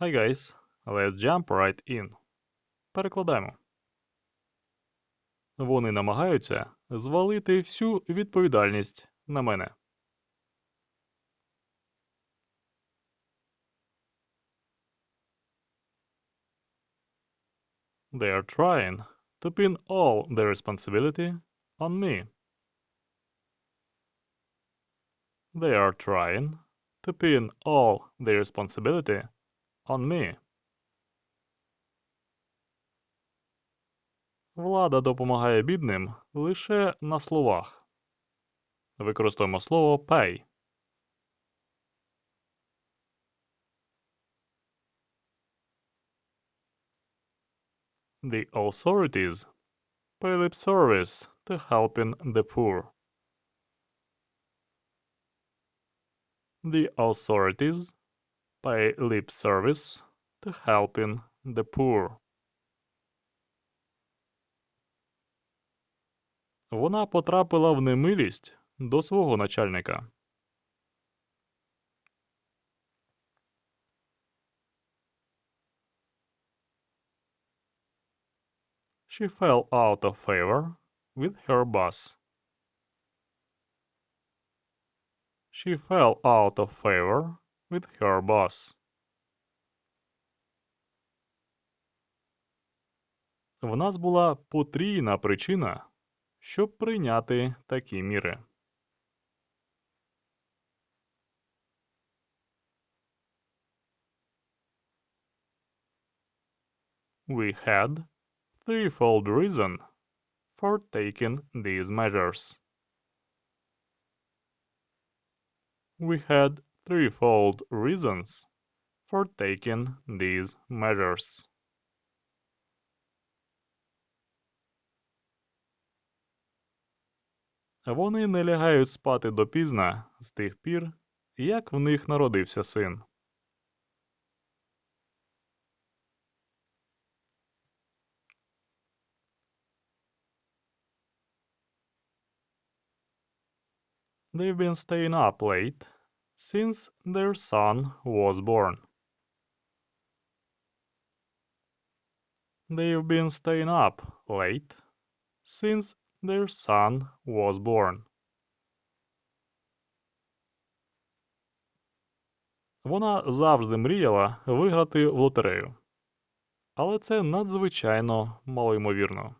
Hi guys, let's jump right in. Перекладаємо. Вони намагаються звалити всю відповідальність на мене. They are trying to pin all the responsibility on me. They are trying to pin all the responsibility on me. Влада допомагає бідним лише на словах. Використовуємо слово pay. The authorities pay lip service to helping the poor. The authorities pay lip service to helping the poor. Вона потрапила в немилість до свого начальника. She fell out of favor with her boss. She fell out of favor with her boss. В нас була потрійна причина, щоб прийняти такі міри. We had threefold reason for taking these measures. We had threefold reasons for taking these measures. Вони не лягають спати допізна з тих пір, як в них народився син. They've been staying up late since their son was born. They've been staying up late since their son was born. Вона завжди мріяла виграти в лотерею. Але це надзвичайно малоймовірно.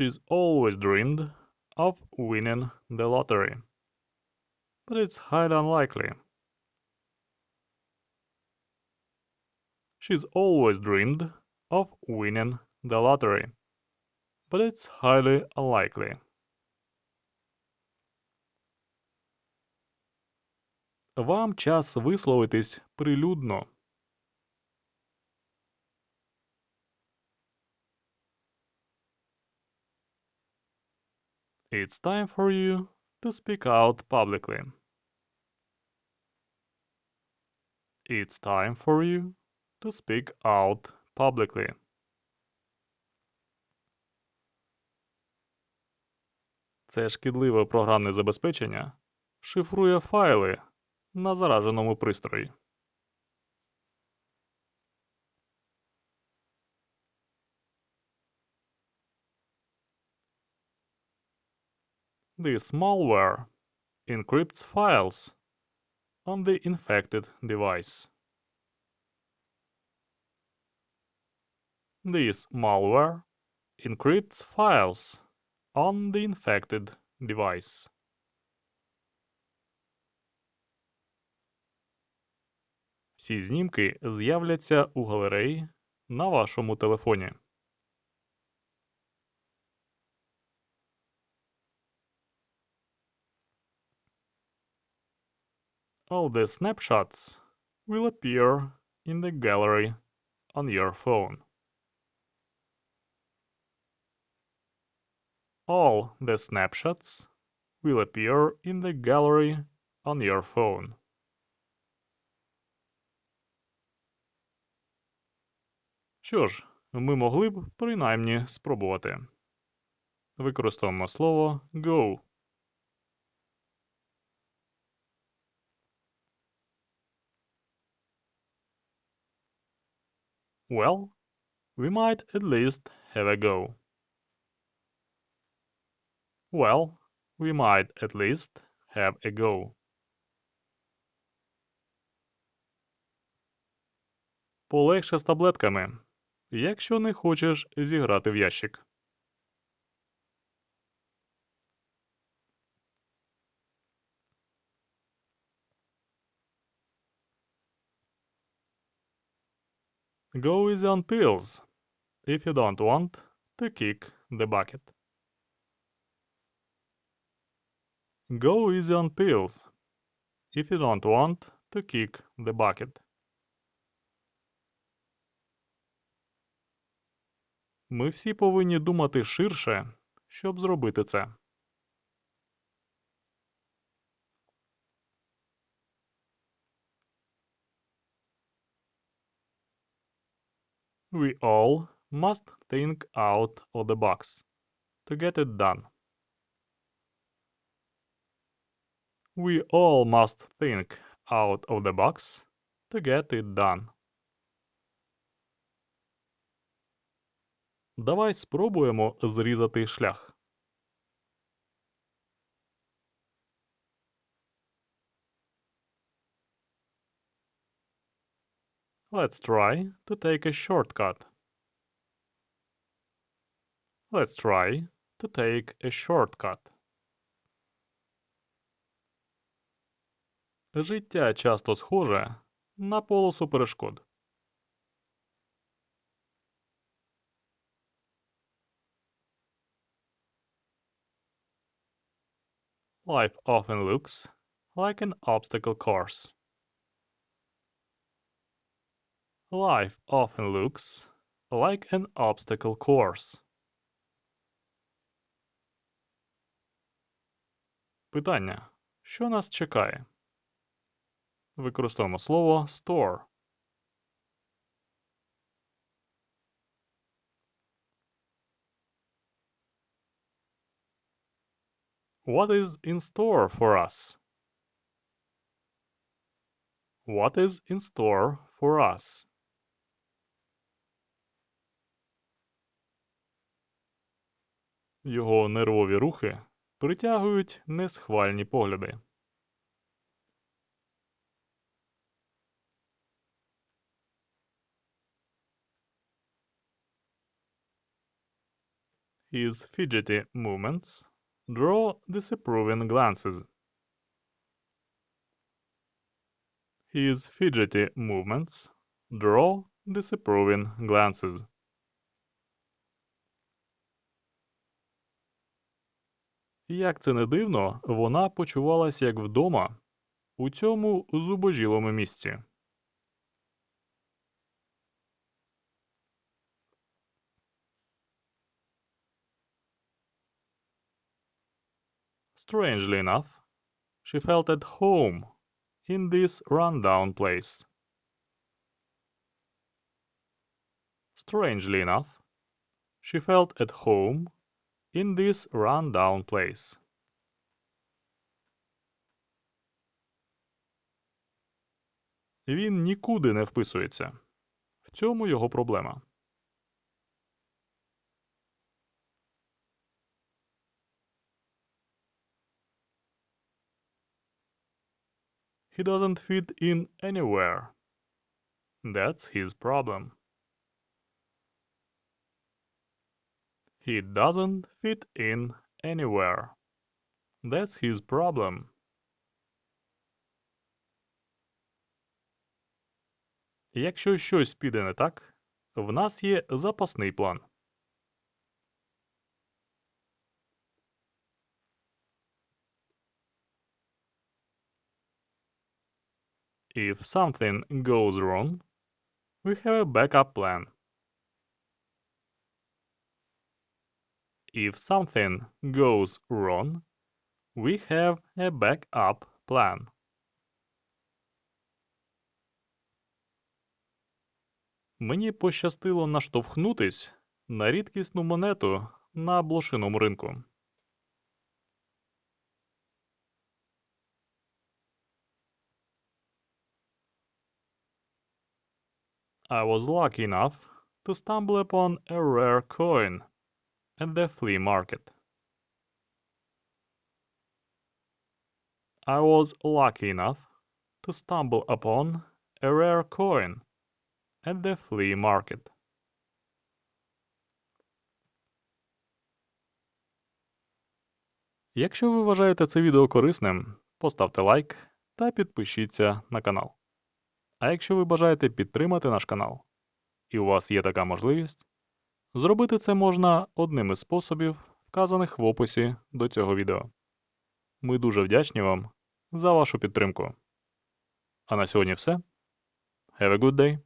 She's always dreamed of winning the lottery. But it's highly unlikely. She's always dreamed of winning the lottery. But it's highly unlikely. Вам час висловитись прилюдно. It's time for you to speak out publicly. It's time for you to speak out publicly. Це шкідливе програмне забезпечення шифрує файли на зараженому пристрої. This malware encrypts files on the infected device. This malware encrypts files on the infected device. Всі знімки з'являться у галереї на вашому телефоні. All the snapshots will appear in the gallery on your phone. All the snapshots will appear in the gallery on your phone. Що ж, ми могли б принаймні спробувати. Використовуємо слово go. Well, we might at least have a go. Well, we might at least have a go. Полегше з таблетками, якщо не хочеш зіграти в ящик. Go easy on pills if you don't want to kick the bucket. Go easy on pills if you don't want to kick the bucket. Ми всі повинні думати ширше, щоб зробити це. We all must think out of the box to get it done. We all must think out of the box to get it done. Давай спробуємо зрізати шлях. Let's try to take a shortcut. Let's try to take a shortcut. Життя часто схоже на полосу перешкод. Life often looks like an obstacle course. Life often looks like an obstacle course. Питання. Що нас чекає? Використовуємо слово store. What is in store for us? What is in store for us? Його нервові рухи притягують несхвальні погляди. His fidgety movements draw disapproving glances. His fidgety movements draw disapproving glances. Як це не дивно, вона почувалася як вдома у цьому зубожілому місці. Strangely enough, she felt at home in this rundown place. Strangely enough, she felt at home in this rundown place. Він нікуди не вписується. В цьому його проблема. He doesn't fit in anywhere. That's his problem. He doesn't fit in anywhere. That's his problem. Якщо щось піде не так, в нас є запасний план. If something goes wrong, we have a backup plan. If something goes wrong, we have a backup plan. Мені пощастило наштовхнутись на рідкісну монету на блошиному ринку. I was lucky enough to stumble upon a rare coin at the flea market. I was lucky enough to stumble upon a rare coin at the flea market. Якщо ви вважаєте це відео корисним, поставте лайк та підпишіться на канал. А якщо ви бажаєте підтримати наш канал, і у вас є така можливість, зробити це можна одним із способів, вказаних в описі до цього відео. Ми дуже вдячні вам за вашу підтримку. А на сьогодні все. Have a good day!